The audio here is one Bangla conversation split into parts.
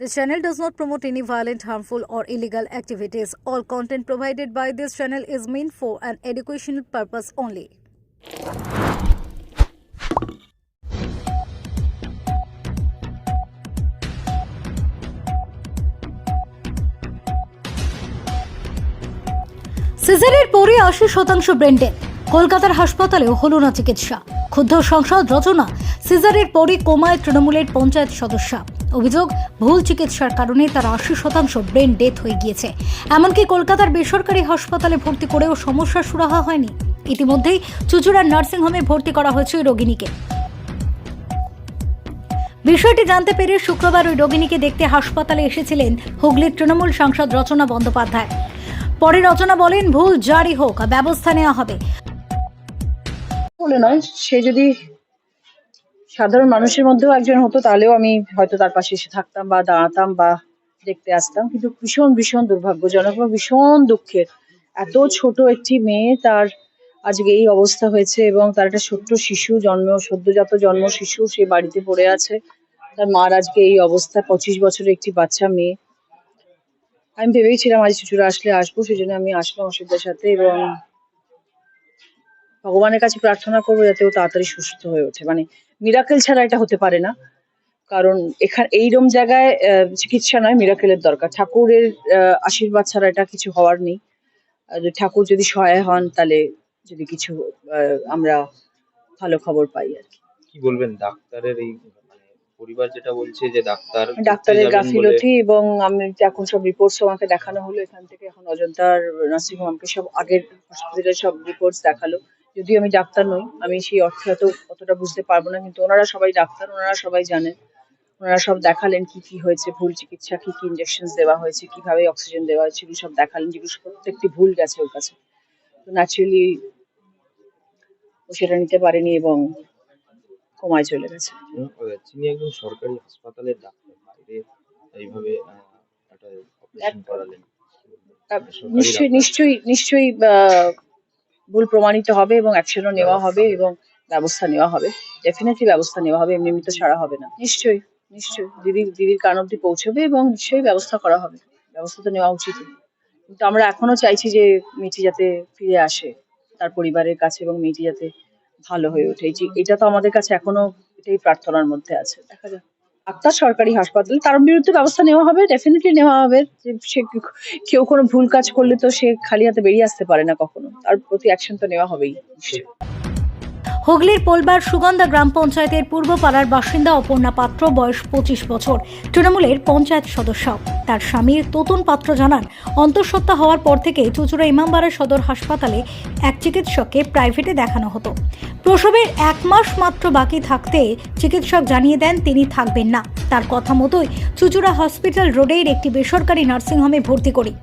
This channel does not promote any violent, harmful, or illegal activities. All content provided by this channel is meant for an educational purpose only. সিজারের পরে আশি শতাংশ ব্রেন্ডেড কলকাতার হাসপাতালেও হল না চিকিৎসা ক্ষুব্ধ সংসদ রচনা সিজারের পরে কোমায় তৃণমূলের পঞ্চায়েত সদস্য অভিযোগ, ভুল চিকিৎসার কারণে তার আশি শতাংশ ব্রেন ডেথ হয়ে গিয়েছে। এমনকি কলকাতার বেসরকারি হাসপাতালে ভর্তি করেও সমস্যার সুরাহা হয়নি। ইতিমধ্যেই চুচুড়ার নার্সিংহোমে ভর্তি করা হয়েছে ওই রোগিনীকে বিষয়টি জানতে পেরে শুক্রবার ওই রোগিনীকে দেখতে হাসপাতালে এসেছিলেন হুগলির তৃণমূল সাংসদ রচনা বন্দ্যোপাধ্যায়। পরে রচনা বলেন, ভুল, জারি হোক ব্যবস্থা নেওয়া হবে। বলে নয়, সে যদি সাধারণ মানুষের মধ্যেও একজন হতো, তাহলেও আমি হয়তো তার পাশে এসে থাকতাম বা দাঁড়াতাম বা দেখতে আসতাম। কিন্তু ভীষণ ভীষণ দুর্ভাগ্যজনক এবং ভীষণ দুঃখের, এত ছোট একটি মেয়ে তার আজকে এই অবস্থা হয়েছে এবং তার একটা ছোট্ট শিশু জন্ম, সদ্যজাত জন্ম শিশু, সে বাড়িতে পড়ে আছে। তার মার আজকে এই অবস্থা, পঁচিশ বছরের একটি বাচ্চা মেয়ে। আমি ভেবেছিলাম আজ শিশুরা আসলে আসব সেই জন্য আমি আসলাম অসুবিধার সাথে এবং ভগবানের কাছে প্রার্থনা করব যাতে ও তাড়াতাড়ি সুস্থ হয়ে ওঠে। মানে মিরাকেল ছাড়া এটা হতে পারে না। কারণ এখানে এইরকম জায়গায় চিকিৎসা নয় মিরাকেলের দরকার। ঠাকুরের আশীর্বাদ ছাড়া এটা কিছু হওয়ার নেই। ঠাকুর যদি সহায় হন তাহলে যদি কিছু আমরা ভালো খবর পাই আর কি। কি বলবেন? ডাক্তারের এই মানে পরিবার যেটা বলছে যে ডাক্তার ডাক্তারের গাফিলতি এবং আমি এখন সব রিপোর্টস আমাকে দেখানো হলো এখান থেকে এখন অজন্তার নার্সিং হোমকে সব আগের হসপিটালের সব রিপোর্টস দেখাল। যদিও আমি ডাক্তার নই আমি সেই অর্থে অত অতটা বুঝতে পারব না কিন্তু ওনারা সবাই ডাক্তার ওনারা সবাই জানেন। ওনারা সব দেখালেন কি কি হয়েছে ভুল চিকিৎসা কি কি ইনজেকশন দেওয়া হয়েছে কীভাবে অক্সিজেন দেওয়া হয়েছে এগুলো সব দেখালেন যেগুলো প্রত্যেকটি ভুল গেছে ওর কাছে। তো ন্যাচুরালি ও সেটা নিতে পারেনি এবং কমায় চলে গেছে। তিনি একজন সরকারি হাসপাতালের ডাক্তার বাইরে এইভাবে একটা অপারেশন করালেন। নিশ্চয়ই নিশ্চয়ই নিশ্চয়ই আহ, ভুল প্রমাণিত হবে এবং অ্যাকশনও নেওয়া হবে এবং ব্যবস্থা নেওয়া হবে। ডেফিনেটলি ব্যবস্থা নেওয়া হবে এমনি এমনি তো ছাড়া হবে না। নিশ্চয়ই নিশ্চয়ই। দিদির দিদির কান অব্দি পৌঁছবে এবং নিশ্চয়ই ব্যবস্থা করা হবে। ব্যবস্থা তো নেওয়া উচিত কিন্তু আমরা এখনও চাইছি যে মেয়েটি যাতে ফিরে আসে তার পরিবারের কাছে এবং মেয়েটি যাতে ভালো হয়ে ওঠে। এই যে- এটা তো আমাদের কাছে এখনও এটাই প্রার্থনার মধ্যে আছে। দেখা যাক। ডাক্তার সরকারি হাসপাতাল। তার বিরুদ্ধে ব্যবস্থা নেওয়া হবে ডেফিনেটলি নেওয়া হবে। যে সে কেউ কোনো ভুল কাজ করলে তো সে খালি হাতে বেরিয়ে আসতে পারে না কখনো। তার প্রতি অ্যাকশন তো নেওয়া হবেই। হুগলির পোলবার সুগন্ধা গ্রাম পঞ্চায়েতের পূর্বপাড়ার বাসিন্দা অপর্ণা পাত্র, বয়স পঁচিশ বছর। তৃণমূলের পঞ্চায়েত সদস্য। তার স্বামীর তোতন পাত্র জানান, অন্তঃসত্ত্বা হওয়ার পর থেকে চুচুড়া ইমামবাড়া সদর হাসপাতালে এক চিকিৎসককে প্রাইভেটে দেখানো হতো। প্রসবের এক মাস মাত্র বাকি থাকতে চিকিৎসক জানিয়ে দেন, তিনি থাকবেন না। তার কথা মতোই চুচুড়া হসপিটাল রোডের একটি বেসরকারি নার্সিংহোমে ভর্তি করি।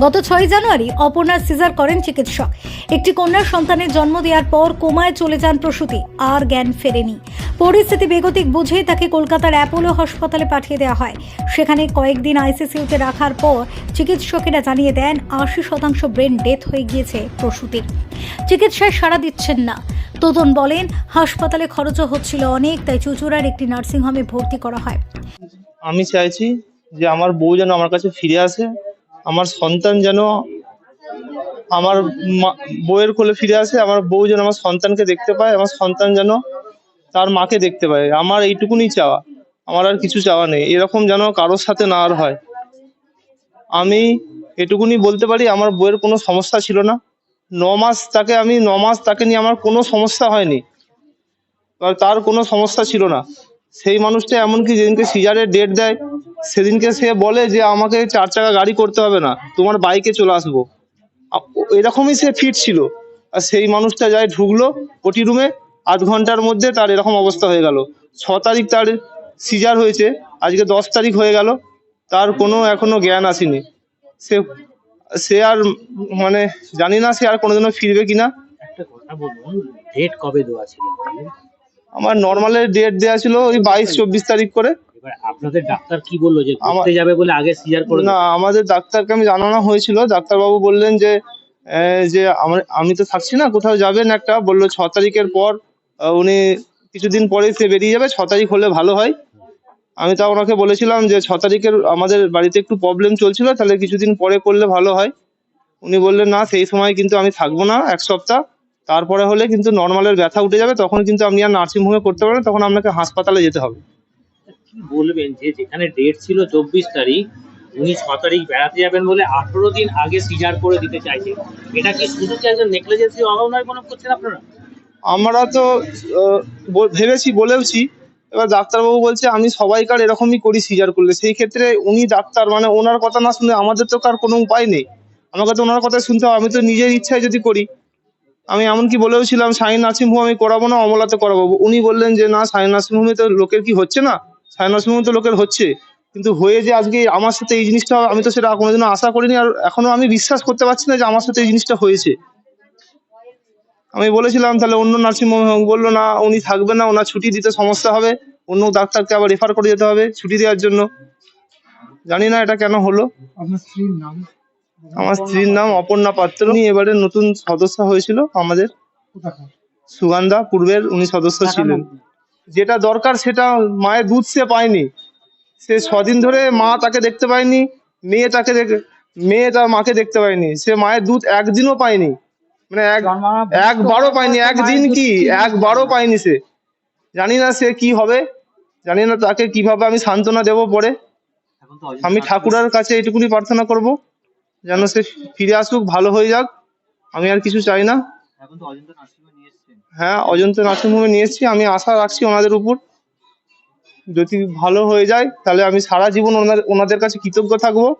গত ছয় জানুয়ারি অপর্ণার সিজার করেন চিকিৎসক। একটি কন্যার সন্তানের জন্ম দেওয়ার পর কোমায় চলে যান প্রসূতি, আর জ্ঞান ফেরেনি। পরিস্থিতি বেগতিক বুঝে তাকে কলকাতার অ্যাপোলো হাসপাতালে পাঠিয়ে দেওয়া হয়। সেখানে কয়েকদিন আইসিসিউতে রাখার পর চিকিৎসকেরা জানিয়ে দেন, আশি শতাংশ ব্রেন ডেথ হয়ে গিয়েছে প্রসূতির। চিকিৎসায় সাড়া দিচ্ছেন না। তোতন বলেন, হাসপাতালে খরচও হচ্ছিল অনেক, তাই চুচুড়ার একটি নার্সিংহোমে ভর্তি করা হয়। আমি চাইছি যে আমার বউ যেন আমার কাছে ফিরে আসে আমার সন্তান যেন আমার বউয়ের কোলে ফিরে আসে, আমার বউ যেন আমার সন্তানকে দেখতে পায়, আমার সন্তান যেন তার মাকে দেখতে পায়। আমার এইটুকুনি চাওয়া। আমার আর কিছু চাওয়া নেই। এরকম যেন কারোর সাথে না আর হয়। আমি এটুকুনি বলতে পারি, আমার বউয়ের কোনো সমস্যা ছিল না। ন মাস তাকে আমি, ন মাস তাকে নিয়ে আমার কোনো সমস্যা হয়নি। তার কোনো সমস্যা ছিল না। সেই মানুষটা এমনকি যেদিনকে সিজারের ডেট দেয়, সেদিনকে সে বলে যে, আমাকে চার চাকা গাড়ি করতে হবে না, তোমার বাইকে চলে আসব। এরকমই সে ফিট ছিল। আর সেই মানুষটা যায় ঢুকলো ওটি রুমে আধ ঘণ্টার মধ্যে তার এরকম অবস্থা হয়ে গেল। ছ তারিখ তার সিজার হয়েছে, আজকে দশ তারিখ হয়ে গেল, তার কোনো এখনও জ্ঞান আসেনি। সে সে আর মানে জানি না সে আর কোনোদিনও ফিরবে কিনা। একটা কথা বলুন ডেট কবে দেওয়া ছিল? আমার নর্মালের ডেট দেওয়া ছিল ওই বাইশ চব্বিশ তারিখ করে। এবার আপনাদের ডাক্তার কি বলল যে ঘুরতে যাবে বলে আগে সিজার করে না আমাদের ডাক্তারকে আমি জানানো হয়েছিল। ডাক্তারবাবু বললেন যে আহ, যে আমার আমি তো থাকছি না কোথাও যাবেন একটা? বলল ছ তারিখের পর আহ, উনি কিছুদিন পরে সে বেরিয়ে যাবে ছ তারিখ হলে ভালো হয়। আমি তা ওনাকে বলেছিলাম যে ছ তারিখের আমাদের বাড়িতে একটু প্রবলেম চলছিল তাহলে কিছুদিন পরে করলে ভালো হয়। উনি বললেন না সেই সময় কিন্তু আমি থাকব না এক সপ্তাহ। তারপরে হলে কিন্তু নর্মালের ব্যথা উঠে যাবে তখন কিন্তু আপনি আর নার্সিংহোমে করতে পারবেন তখন আপনাকে হাসপাতালে যেতে হবে। কি বলবেন যে যেখানে ডেট ছিল চব্বিশ তারিখ উনি ছ তারিখ বেড়াতে যাবেন বলে আঠেরো দিন আগে সিজার করে দিতে চাইছেন এটা কি শুধু কি একজন নেগলিজেন্সি অবনয় মনে করছেন আপনারা? আমরা তো ভেবেছি বলেওছি। এবার ডাক্তারবাবু বলছে আমি সবাইকার এরকমই করি সিজার করলে। সেই ক্ষেত্রে উনি ডাক্তার মানে ওনার কথা না শুনে আমাদের তো কার কোনো উপায় নেই। আমাকে তো ওনার কথা শুনতে হবে। আমি তো নিজের ইচ্ছায় যদি করি আমি এমনকি বলেওছিলাম সাই নার্সিং হোম আমি করাবো না, অমলাতে করাবো। উনি বললেন যে, না, সাই নার্সিং হোমে তো লোকের কি হচ্ছে না? সাই নার্সিং হোমে তো লোকের হচ্ছে। কিন্তু হয়ে যে আজকে আমার সাথে এই জিনিসটা, আমি তো সেটা কোনোদিনও আশা করিনি আর এখনও আমি বিশ্বাস করতে পারছি না যে আমার সাথে এই জিনিসটা হয়েছে। আমি বলেছিলাম, তাহলে অন্য নার্সিং হোম বলল, না, উনি থাকবে না, ওনার ছুটি দিতে সমস্যা হবে। অন্য ডাক্তারকে আবার রেফার করে যেতে হবে ছুটি দেওয়ার জন্য। জানি না এটা কেন হলো। আপনার স্ত্রীর নাম? আমার স্ত্রীর নাম অপর্ণা পাত্র। উনি এবারে নতুন সদস্য হয়েছিল আমাদের। সুগন্ধা পূর্বের উনি সদস্য ছিলেন। যেটা দরকার সেটা মায়ের দুধ সে পায়নি। সে ছদিন ধরে মা তাকে দেখতে পায়নি মেয়ে তাকে মেয়ে তার মাকে দেখতে পায়নি। সে মায়ের দুধ একদিনও পায়নি। মানে এক একবারও পায়নি। একদিন কি? একবারও পায়নি সে। জানি না সে কি হবে। জানি না তাকে কীভাবে আমি সান্ত্বনা দেবো পরে। আমি ঠাকুরের কাছে এইটুকুনি প্রার্থনা করব। যেন সে ফিরে আসুক ভালো হয়ে যাক। আমি আর কিছু চাই না। হ্যাঁ অজন্তা নার্সিংহোমে নিয়ে এসেছি। আমি আশা রাখছি ওনাদের উপর। যদি ভালো হয়ে যায় তাহলে আমি সারা জীবন ওনাদের ওনাদের কাছে কৃতজ্ঞ থাকব।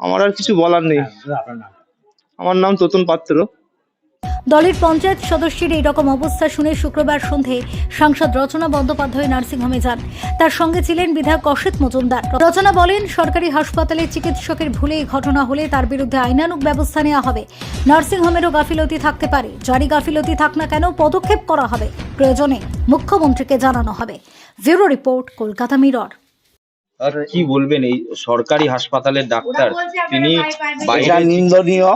আমার আর কিছু বলার নেই। হ্যাঁ, আমার নাম তোতন পাত্র। দলের পঞ্চায়েত সদস্যের এই রকম অবস্থা শুনে শুক্রবার সন্ধে সাংসদ রচনা বন্দ্যোপাধ্যায় নার্সিংহোমে যান। তার সঙ্গে ছিলেন বিধায়ক অসিত মজুমদার। রচনা বলেন সরকারি হাসপাতালে চিকিৎসকের ভুলে এই ঘটনা হলে তার বিরুদ্ধে আইনানুগ ব্যবস্থা নেওয়া হবে। নার্সিংহোমেরও গাফিলতি থাকতে পারে। জারি গাফিলতি থাক না কেন পদক্ষেপ করা হবে। প্রয়োজনে মুখ্যমন্ত্রীকে জানানো হবে। Bureau report Kolkata mirror. আর কি বলবেন এই সরকারি হাসপাতালের ডাক্তার তিনি বাইরে নিন্দনীয়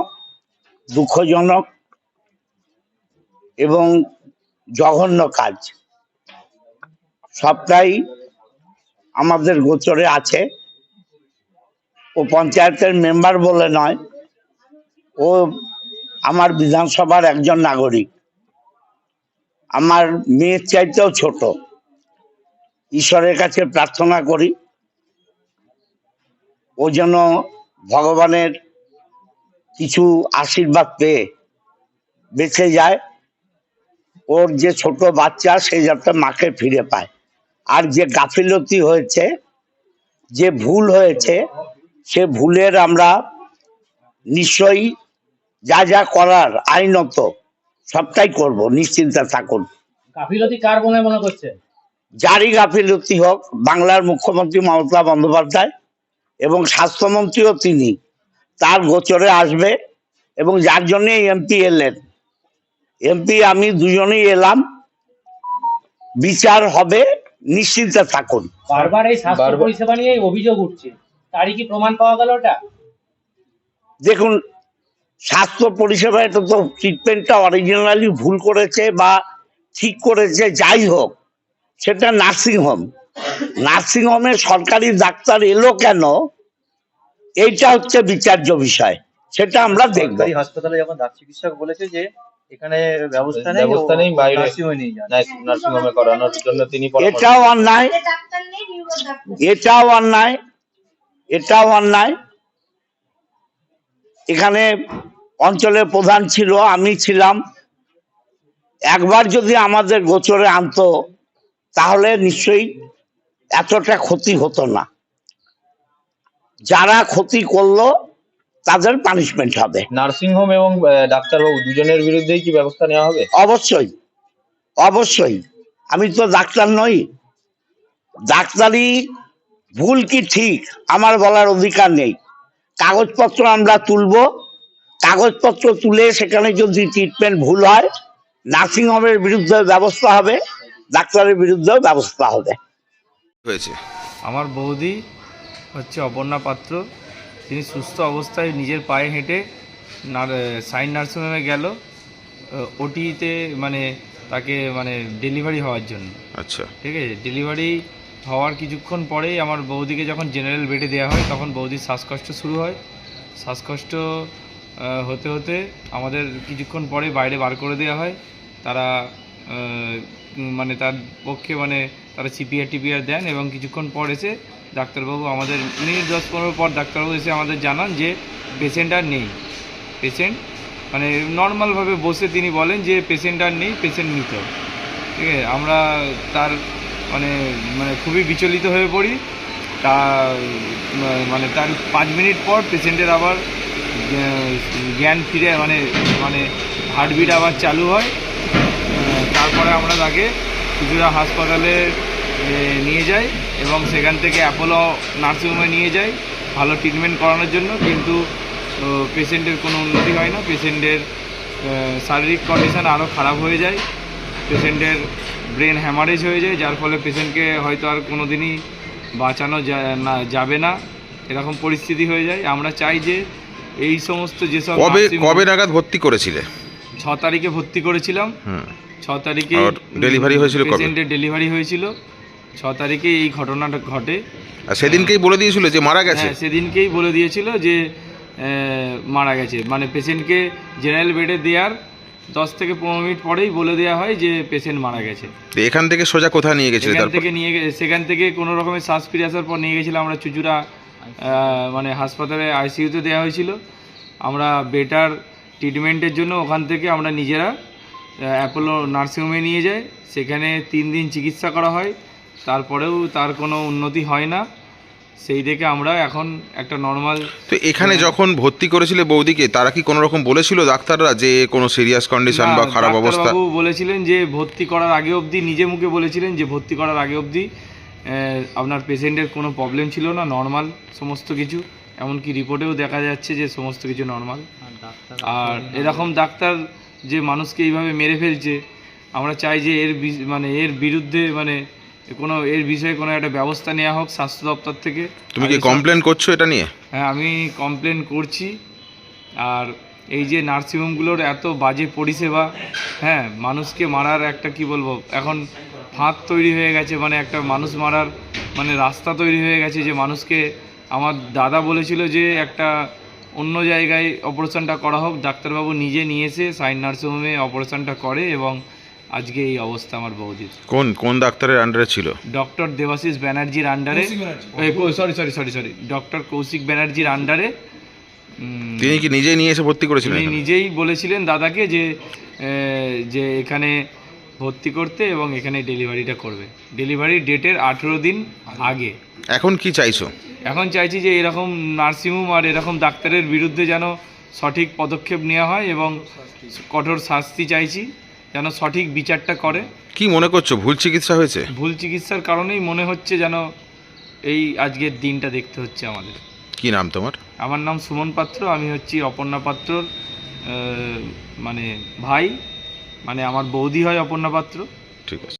দুঃখজনক এবং জঘন্য কাজ। সবটাই আমাদের গোচরে আছে। ও পঞ্চায়েতের মেম্বার বলে নয়, ও আমার বিধানসভার একজন নাগরিক। আমার মেয়ের চাইতেও ছোট। ঈশ্বরের কাছে প্রার্থনা করি, ও যেন ভগবানের কিছু আশীর্বাদ পেয়ে বেঁচে যায়। ওর যে ছোট বাচ্চা সে যাতে মাকে ফিরে পায়। আর যে গাফিলতি হয়েছে যে ভুল হয়েছে সে ভুলের আমরা নিশ্চয়ই যা যা করার আইনত সবটাই করব নিশ্চিন্তে থাকুন। গাফিলতি কার মনে মনে করছে? যারই গাফিলতি হোক বাংলার মুখ্যমন্ত্রী মমতা বন্দ্যোপাধ্যায় এবং স্বাস্থ্যমন্ত্রীও তিনি। তার গোচরে আসবে এবং যার জন্য এমপি এলেন। এমপি আমি দুজনেই এলাম। বিচার হবে নিশ্চিন্তে থাকুন। বারবার এই স্বাস্থ্য পরিষেবা নিয়ে অভিযোগ উঠছে। তারই কি প্রমাণ পাওয়া গেল ওটা? দেখুন স্বাস্থ্য পরিষেবা এটা তো ট্রিটমেন্টটা অরিজিনালি ভুল করেছে বা ঠিক করেছে যাই হোক সেটা নার্সিং হোম নার্সিং হোমে সরকারি ডাক্তার এলো কেন? এইটা হচ্ছে বিচার্য বিষয়। সেটা আমরা দেখব। হাসপাতালে যখন দাঁত চিকিৎসক বলেছে যে এখানে ব্যবস্থা নেই ব্যবস্থা নেই, বাইরে। নার্সিংহোমে নিয়ে যান নার্সিং হোমে করানোর জন্য তিনি এটাও অন্যায়। এটাও অন্যায়। এটাও অন্যায়। এখানে অঞ্চলের প্রধান ছিল আমি ছিলাম। একবার যদি আমাদের গোচরে আনতো তাহলে নিশ্চয়ই এতটা ক্ষতি হতো না। যারা ক্ষতি করল তাদের পানিশমেন্ট হবে। নার্সিং হোম এবং ডাক্তারবাবু দুজনের বিরুদ্ধেই কি ব্যবস্থা নেওয়া হবে? অবশ্যই অবশ্যই। আমি তো ডাক্তার নই। ডাক্তারি ভুল কি ঠিক আমার বলার অধিকার নেই। কাগজপত্র আমরা তুলবো। কাগজপত্র তুলে সেখানে যদি ট্রিটমেন্ট ভুল হয় নার্সিং হোমের বিরুদ্ধে ব্যবস্থা হবে ডাক্তারের বিরুদ্ধেও ব্যবস্থা হবে। হয়েছে। আমার বৌদি হচ্ছে অপর্ণা পাত্র। তিনি সুস্থ অবস্থায় নিজের পায়ে হেঁটে নার সাইন নার্সিংহোমে গেল। ওটিতে মানে তাকে মানে ডেলিভারি হওয়ার জন্য। আচ্ছা। ঠিক আছে? ডেলিভারি হওয়ার কিছুক্ষণ পরেই আমার বৌদিকে যখন জেনারেল বেডে দেওয়া হয় তখন বৌদির শ্বাসকষ্ট শুরু হয়। শ্বাসকষ্ট হতে হতে আমাদের কিছুক্ষণ পরে বাইরে বার করে দেওয়া হয়। তারা মানে তার পক্ষে মানে তারা সিপিআর টিপিআর দেন এবং কিছুক্ষণ পর এসে ডাক্তারবাবু, আমাদের মিনিট দশ পনেরো পর ডাক্তারবাবু এসে আমাদের জানান যে পেশেন্ট আর নেই। পেশেন্ট মানে নর্মালভাবে বসে তিনি বলেন যে পেশেন্ট আর নেই পেশেন্ট মৃত। ঠিক আছে? আমরা তার মানে মানে খুবই বিচলিত হয়ে পড়ি। তা মানে তার পাঁচ মিনিট পর পেশেন্টের আবার জ্ঞান ফিরে মানে মানে হার্টবিট আবার চালু হয়। তারপরে আমরা তাকে কিছুটা হাসপাতালে নিয়ে যায় এবং সেখান থেকে অ্যাপোলো নার্সিংহোমে নিয়ে যায়। ভালো ট্রিটমেন্ট করানোর জন্য কিন্তু পেশেন্টের কোনো উন্নতি হয় না। পেশেন্টের শারীরিক কন্ডিশন আরও খারাপ হয়ে যায়। পেশেন্টের ব্রেন হ্যামারেজ হয়ে যায় যার ফলে পেশেন্টকে হয়তো আর কোনো দিনই বাঁচানো যা- না যাবে না। এরকম পরিস্থিতি হয়ে যায়। আমরা চাই যে এই সমস্ত যেসব কবে কবে নাগাদ ভর্তি করেছিলে? ছ তারিখে ভর্তি করেছিলাম। ছ তারিখে ডেলিভারি হয়েছিল পেশেন্টের ডেলিভারি হয়েছিল। ছ তারিখে এই ঘটনাটা ঘটে। আর সেদিনকেই বলে দিয়েছিল যে মারা গেছে? হ্যাঁ সেদিনকেই বলে দিয়েছিল যে আহ, মারা গেছে। মানে পেশেন্টকে জেনারেল বেডে দেওয়ার দশ থেকে পনেরো মিনিট পরেই বলে দেওয়া হয় যে পেশেন্ট মারা গেছে। তো এখান থেকে সোজা কোথায় নিয়ে গেছিলে সেখান তারপর? থেকে নিয়ে গে- সেখান থেকে কোনো রকমের শ্বাস ফিরে আসার পর নিয়ে গেছিলাম আমরা চুচুড়া আহ, মানে হাসপাতালে আইসিইউতে দেওয়া হয়েছিল। আমরা বেটার ট্রিটমেন্টের জন্য ওখান থেকে আমরা নিজেরা অ্যাপোলো নার্সিংহোমে নিয়ে যাই। সেখানে তিন দিন চিকিৎসা করা হয়। তারপরেও তার কোনো উন্নতি হয় না। সেই দেখে আমরা এখন একটা নর্মাল তো এখানে হ্যাঁ। যখন ভর্তি করেছিলে বৌদিকে তারা কি কোনো রকম বলেছিল ডাক্তাররা যে কোনো সিরিয়াস কন্ডিশন বা খারাপ অবস্থা? বলেছিলেন যে ভর্তি করার আগে অবধি নিজে মুখে বলেছিলেন যে ভর্তি করার আগে অবধি আপনার পেশেন্টের কোনো প্রবলেম ছিল না নর্মাল সমস্ত কিছু। এমনকি রিপোর্টেও দেখা যাচ্ছে যে সমস্ত কিছু নর্মাল আর এরকম ডাক্তার যে মানুষকে এইভাবে মেরে ফেলছে আমরা চাই যে এর মানে এর বিরুদ্ধে মানে কোনো এর বিষয়ে কোনো একটা ব্যবস্থা নেওয়া হোক স্বাস্থ্য দপ্তর থেকে। তুমি কি কমপ্লেন করছ এটা নিয়ে? হ্যাঁ আমি কমপ্লেন করছি। আর এই যে নার্সিংহোমগুলোর এত বাজে পরিষেবা হ্যাঁ মানুষকে মারার একটা কি বলব এখন ফাঁদ তৈরি হয়ে গেছে মানে একটা মানুষ মারার মানে রাস্তা তৈরি হয়ে গেছে যে মানুষকে আমার দাদা বলেছিল যে একটা অন্য জায়গায় অপারেশনটা করা হোক ডাক্তারবাবু নিজে নিয়ে এসে সাইন নার্সিংহোমে অপারেশনটা করে এবং আজকে এই অবস্থা আমার বৌদির। কোন কোন ডাক্তারের আন্ডারে ছিল? ডক্টর দেবাশিস ব্যানার্জির আন্ডারে sorry sorry sorry sorry doctor Koushik ব্যানার্জির আন্ডারে তিনি কি নিজেই নিয়ে এসে ভর্তি করেছিলেন তিনি নিজেই বলেছিলেন দাদাকে যে যে এখানে ভর্তি করতে এবং এখানে ডেলিভারিটা করবে। ডেলিভারি ডেটের আঠেরো দিন আগে। এখন কি চাইছো? এখন চাইছি যে এরকম নার্সিংহোম আর এরকম ডাক্তারের বিরুদ্ধে যেন সঠিক পদক্ষেপ নেওয়া হয় এবং কঠোর শাস্তি চাইছি। যেন সঠিক বিচারটা করে। কি মনে করছ? ভুল চিকিৎসা হয়েছে? ভুল চিকিৎসার কারণেই মনে হচ্ছে যেন এই আজকের দিনটা দেখতে হচ্ছে আমাদের। কি নাম তোমার? আমার নাম সুমন পাত্র আমি হচ্ছি অপর্ণা পাত্রর মানে ভাই মানে আমার বৌদি হয় অপর্ণা পাত্র। ঠিক আছে।